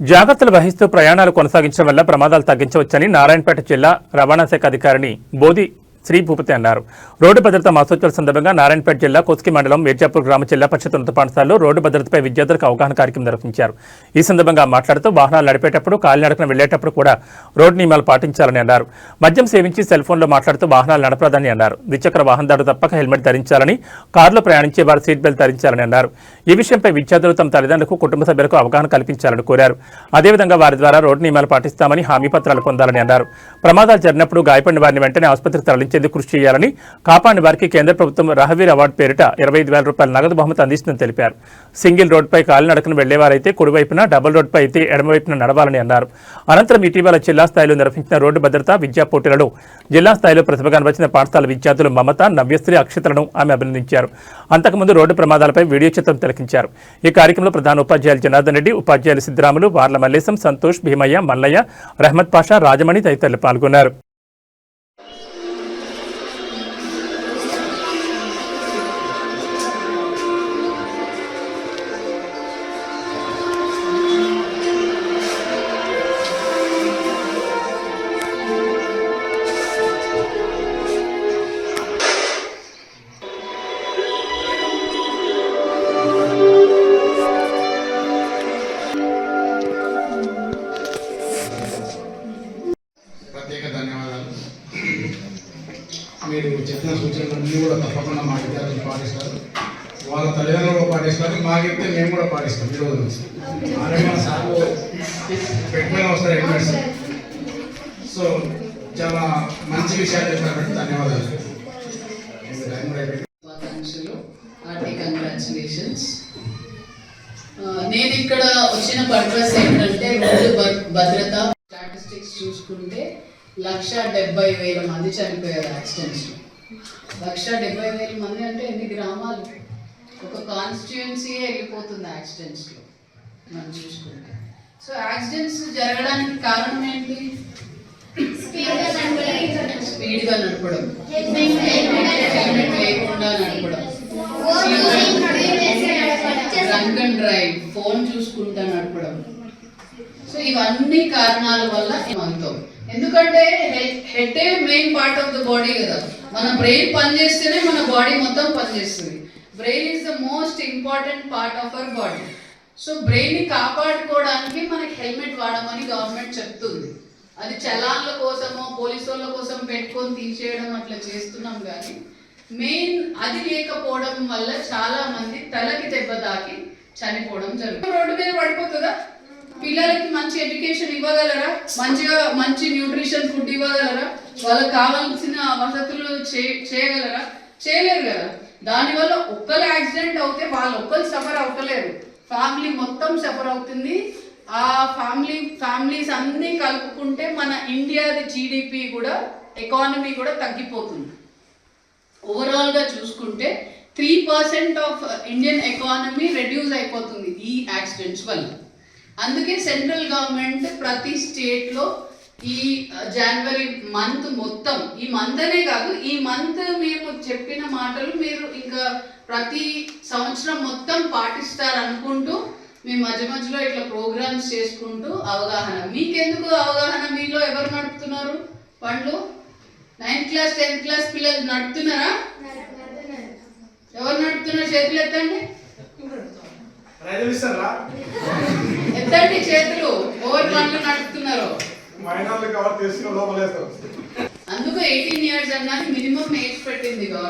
జాగ్రత్తలు వహిస్తూ ప్రయాణాలు కొనసాగించడం వల్ల ప్రమాదాలు తగ్గించవచ్చని నారాయణపేట జిల్లా రవాణా శాఖ అధికారిని బోధి శ్రీ భూపతి అన్నారు. రోడ్డు భద్రత మాసోత్సవాల సందర్భంగా నారాయణపేట జిల్లా కొస్కి మండలం మీర్జాపూర్ గ్రామ జిల్లా పరిషత్ ఉన్నత పాఠశాలలో రోడ్డు భద్రతపై విద్యార్థులకు అవగాహన కార్యక్రమం నిర్వహించారు. ఈ సందర్భంగా మాట్లాడుతూ వాహనాలు నడిపేటప్పుడు కాలినడకన వెళ్ళేటప్పుడు కూడా రోడ్డు నియమాలు పాటించాలని అన్నారు. మద్యం సేవించి సెల్ ఫోన్లో మాట్లాడుతూ వాహనాలు నడపరాదని అన్నారు. ద్విచక్ర వాహనదారు తప్పక హెల్మెట్ ధరించాలని కారులో ప్రయాణించే వారు సీట్ బెల్ట్ ధరించాలని అన్నారు. ఈ విషయంపై విద్యార్థులు తమ తల్లిదండ్రులకు కుటుంబ సభ్యులకు అవగాహన కల్పించాలని కోరారు. అదేవిధంగా వారి ద్వారా రోడ్డు నియమాలు పాటిస్తామని హామీ పత్రాలు పొందాలని అన్నారు. ప్రమాదాలు జరిగినప్పుడు గాయపడిన వారిని వెంటనే ఆసుపత్రికి తరలించేందుకు కృషి చేయాలని కాపాడి వారికి కేంద్ర ప్రభుత్వం రహవీర్ అవార్డు పేరిట ఇరవై ఐదు వేల రూపాయల నగదు బహుమతి అందిస్తుందని తెలిపారు. సింగిల్ రోడ్డుపై కాలినడకన వెళ్ళేవారైతే కుడివైపున డబుల్ రోడ్డుపై అయితే ఎడమవైపున నడవాలని అన్నారు. అనంతరం ఇటీవల జిల్లా స్థాయిలో నిర్వహించిన రోడ్డు భద్రత విద్యా పోటీలలో జిల్లా స్థాయిలో ప్రతిభ కనబరిచిన పాఠశాల విద్యార్థులు మమత నవ్యశ్రీ అక్షతలను ఆమె అభినందించారు. అంతకుముందు రోడ్డు ప్రమాదాలపై వీడియో చిత్రం తిలకించారు. ఈ కార్యక్రమంలో ప్రధాన ఉపాధ్యాయులు జనార్దన్ రెడ్డి ఉపాధ్యాయులు సిద్ధరాములు వార్ల మల్లేశం సంతోష్ భీమయ్య మల్లయ్య రహమద్ పాషా రాజమణి తదితరులు పాల్గొన్నారు. మీరు చెప్పిన సూచనలన్నీ కూడా తప్పకుండా మా విద్యార్థులు పాటిస్తారు. వాళ్ళ తల్లిదండ్రులు కూడా పాటిస్తారు. మాకైతే మేము కూడా పాటిస్తాం ఈరోజు రోజు నుంచి. ఆరోగ్య సార్లు వస్తారు హెల్మెట్స్ సో చాలా మంచి విషయాలు చెప్పినట్టు ధన్యవాదాలు. కంగ్రాచులేషన్స్. నేను ఇక్కడ వచ్చిన పర్పస్ ఏంటంటే రోడ్డు భద్రత స్టాటిస్టిక్స్ చూసుకుంటే లక్ష డెబ్బై వేల మంది చనిపోయారు యాక్సిడెంట్స్ లక్ష డెబ్బై వేల మంది అంటే ఎన్ని గ్రామాలు? ఒక కాన్స్టిట్యుయెన్సీ వెళ్ళిపోతుంది యాక్సిడెంట్స్లో మనం చూసుకుంటే. సో యాక్సిడెంట్స్ జరగడానికి కారణం ఏంటి? స్పీడ్గా నడపడం. హెల్మెట్ లేకుండా నడపడం. డ్రంక్ అండ్ డ్రైవ్ ఫోన్ చూసుకుంటా నడపడం. సో ఇవన్నీ కారణాల వల్ల అవుతాం ఎందుకంటే head main part of the body కదా. మన బ్రెయిన్ పనిచేస్తేనే మన బాడీ మొత్తం పనిచేస్తుంది. Brain is the most important part of our body so బ్రెయిన్ని కాపాడుకోవడానికి మనకి హెల్మెట్ వాడమని గవర్నమెంట్ చెప్తుంది. అది చలాన్ల కోసమో పోలీసు వాళ్ళ కోసం పెట్టుకొని తీసేయడం అట్లా చేస్తున్నాం కానీ మెయిన్ అది లేకపోవడం వల్ల చాలా మంది తలకి దెబ్బ తాకి చనిపోవడం జరుగుతుంది. రోడ్డు మీద పడిపోతుందా? పిల్లలకి మంచి ఎడ్యుకేషన్ ఇవ్వగలరా? మంచిగా మంచి న్యూట్రిషన్ ఫుడ్ ఇవ్వగలరా? వాళ్ళకి కావాల్సిన వసతులు చేయగలరా? చేయలేరు కదా. దానివల్ల ఒక్కరు యాక్సిడెంట్ అవుతే వాళ్ళు ఒక్కరు సఫర్ అవ్వలేరు. ఫ్యామిలీ మొత్తం సఫర్ అవుతుంది. ఆ ఫ్యామిలీ ఫ్యామిలీస్ అన్నీ కలుపుకుంటే మన ఇండియాది జీడిపి కూడా ఎకానమీ కూడా తగ్గిపోతుంది. ఓవరాల్గా చూసుకుంటే three percent of Indian economy reduce అయిపోతుంది ఈ యాక్సిడెంట్స్ వల్ల. అందుకే సెంట్రల్ గవర్నమెంట్ ప్రతి స్టేట్లో ఈ జనవరి మంత్ మొత్తం ఈ మంత్ అనే కాదు ఈ మంత్ మేము చెప్పిన మాటలు మీరు ఇంకా ప్రతి సంవత్సరం మొత్తం పాటిస్తారు అనుకుంటూ మేము మధ్య మధ్యలో ఇట్లా ప్రోగ్రామ్స్ చేసుకుంటూ అవగాహన. మీకెందుకు అవగాహన? మీలో ఎవరు నడుపుతున్నారు? పండ్లు? నైన్త్ క్లాస్ టెన్త్ క్లాస్ పిల్లలు నడుపుతున్నారా? ఎవరు నడుపుతున్నారు? చేతులు ఎత్తండి. ఎత్తండి చేతులు ఎవరు పండ్లు నడుపుతున్నారు. మైనార్లు కవర్ తీసుకుని లోపలేస్తారు. అందుకు ఎయిటీన్ ఇయర్స్ అన్నది మినిమం ఏజ్ పెట్టింది గవర్నమెంట్.